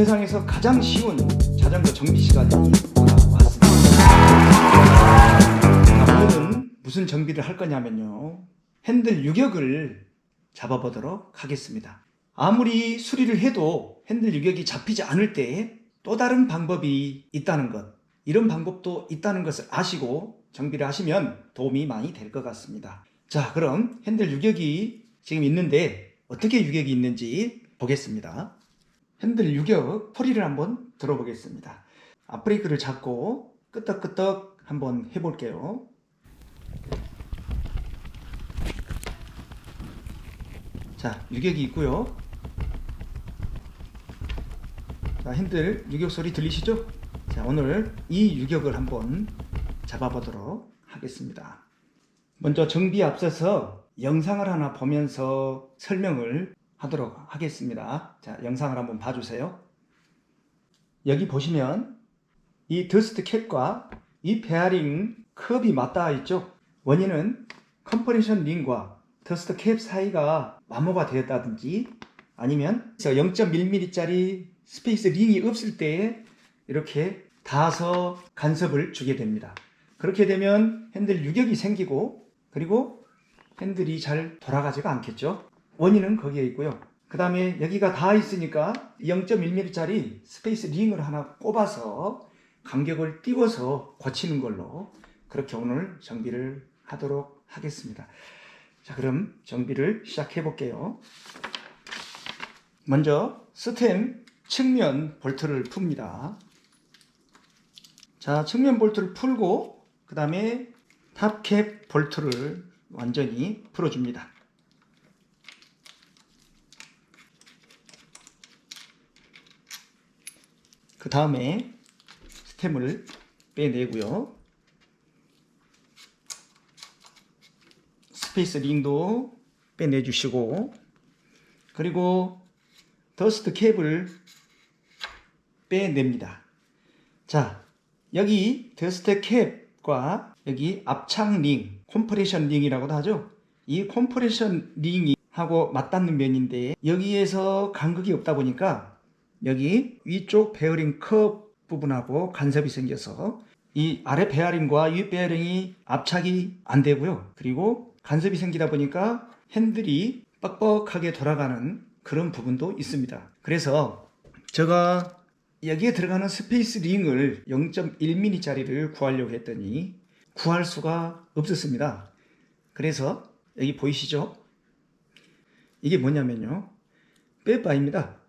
세상에서 가장 쉬운 자전거 정비 시간이 돌아왔습니다. 자, 오늘은 무슨 정비를 할 거냐면요. 핸들 유격을 잡아보도록 하겠습니다. 아무리 수리를 해도 핸들 유격이 잡히지 않을 때 또 다른 방법이 있다는 것, 이런 방법도 있다는 것을 아시고 정비를 하시면 도움이 많이 될 것 같습니다. 자, 그럼 핸들 유격이 지금 있는데 어떻게 유격이 있는지 보겠습니다. 핸들 유격 소리를 한번 들어보겠습니다. 앞브레이크를 잡고 끄덕끄덕 한번 해볼게요. 자, 유격이 있고요. 자, 핸들 유격 소리 들리시죠? 자, 오늘 이 유격을 한번 잡아보도록 하겠습니다. 먼저 정비에 앞서서 영상을 하나 보면서 설명을 하도록 하겠습니다. 자, 영상을 한번 봐주세요. 여기 보시면 이 더스트 캡과 이 베어링 컵이 맞닿아 있죠. 원인은 컴프레션 링과 더스트 캡 사이가 마모가 되었다든지 아니면 0.1mm짜리 스페이스 링이 없을 때에 이렇게 닿아서 간섭을 주게 됩니다. 그렇게 되면 핸들 유격이 생기고 그리고 핸들이 잘 돌아가지가 않겠죠. 원인은 거기에 있고요. 그 다음에 여기가 닿아 있으니까 0.1mm짜리 스페이스 링을 하나 꼽아서 간격을 띄워서 고치는 걸로 그렇게 오늘 정비를 하도록 하겠습니다. 자, 그럼 정비를 시작해 볼게요. 먼저 스템 측면 볼트를 풉니다. 자, 측면 볼트를 풀고 그 다음에 탑캡 볼트를 완전히 풀어줍니다. 그 다음에 스템을 빼내고요. 스페이스 링도 빼내주시고 그리고 더스트 캡을 빼냅니다. 자, 여기 더스트 캡과 여기 앞창 링, 콤프레션 링이라고도 하죠. 이 콤프레션 링이 하고 맞닿는 면인데 여기에서 간극이 없다 보니까 여기 위쪽 베어링 컵 부분하고 간섭이 생겨서 이 아래 베어링과 위 베어링이 압착이 안 되고요. 그리고 간섭이 생기다 보니까 핸들이 뻑뻑하게 돌아가는 그런 부분도 있습니다. 그래서 제가 여기에 들어가는 스페이스 링을 0.1mm짜리를 구하려고 했더니 구할 수가 없었습니다. 그래서 여기 보이시죠? 이게 뭐냐면요. 빼바입니다.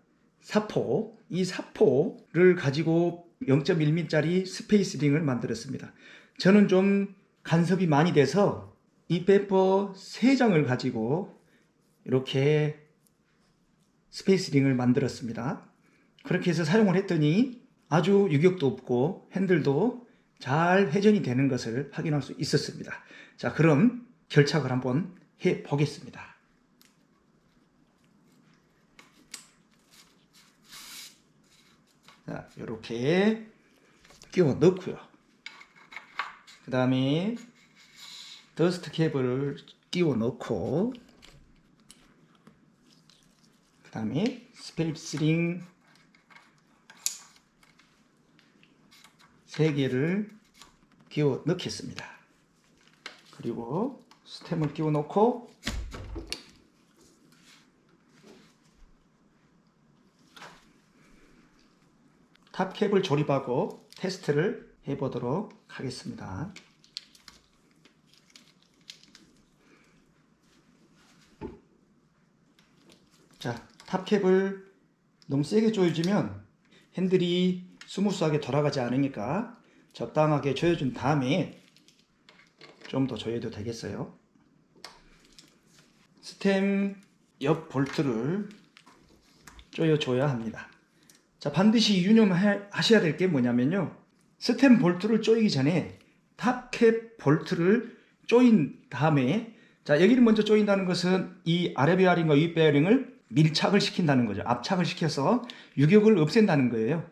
사포, 이 사포를 가지고 0.1mm짜리 스페이스 링을 만들었습니다. 저는 좀 간섭이 많이 돼서 이 페퍼 3장을 가지고 이렇게 스페이스 링을 만들었습니다. 그렇게 해서 사용을 했더니 아주 유격도 없고 핸들도 잘 회전이 되는 것을 확인할 수 있었습니다. 자, 그럼 결착을 한번 해 보겠습니다. 자, 이렇게 끼워 넣고요. 그 다음에 더스트 캡을 끼워 넣고 그 다음에 스페이스링 3개를 끼워 넣겠습니다. 그리고 스템을 끼워 넣고 탑캡을 조립하고 테스트를 해보도록 하겠습니다. 자, 탑캡을 너무 세게 조여주면 핸들이 스무스하게 돌아가지 않으니까 적당하게 조여준 다음에 좀 더 조여도 되겠어요. 스템 옆 볼트를 조여줘야 합니다. 자, 반드시 유념하셔야 될 게 뭐냐면요. 스템 볼트를 조이기 전에 탑캡 볼트를 조인 다음에 자, 여기를 먼저 조인다는 것은 이 아래 베어링과 위 베어링을 밀착을 시킨다는 거죠. 압착을 시켜서 유격을 없앤다는 거예요.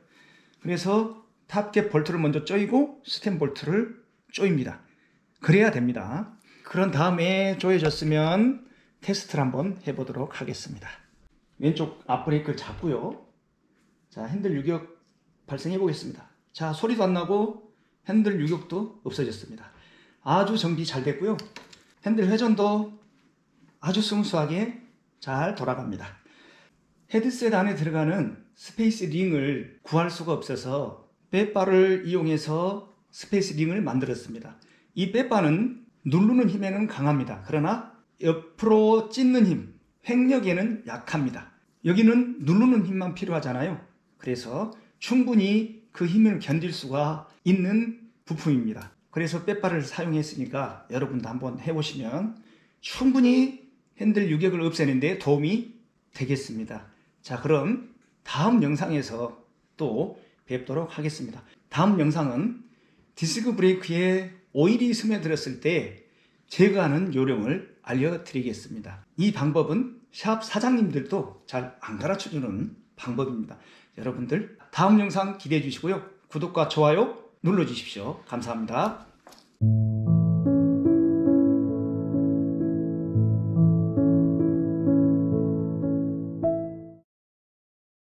그래서 탑캡 볼트를 먼저 조이고 스템 볼트를 조입니다. 그래야 됩니다. 그런 다음에 조여졌으면 테스트를 한번 해보도록 하겠습니다. 왼쪽 앞브레이크를 잡고요. 자, 핸들 유격 발생해 보겠습니다. 자, 소리도 안 나고 핸들 유격도 없어졌습니다. 아주 정비 잘 됐고요. 핸들 회전도 아주 스무스하게 잘 돌아갑니다. 헤드셋 안에 들어가는 스페이스 링을 구할 수가 없어서 빼바를 이용해서 스페이스 링을 만들었습니다. 이 빼바는 누르는 힘에는 강합니다. 그러나 옆으로 찢는 힘, 횡력에는 약합니다. 여기는 누르는 힘만 필요하잖아요. 그래서 충분히 그 힘을 견딜 수가 있는 부품입니다. 그래서 빼바를 사용했으니까 여러분도 한번 해보시면 충분히 핸들 유격을 없애는데 도움이 되겠습니다. 자, 그럼 다음 영상에서 또 뵙도록 하겠습니다. 다음 영상은 디스크 브레이크에 오일이 스며들었을 때 제거하는 요령을 알려드리겠습니다. 이 방법은 샵 사장님들도 잘 안 가르쳐 주는 방법입니다. 여러분들 다음 영상 기대해 주시고요. 구독과 좋아요 눌러 주십시오. 감사합니다.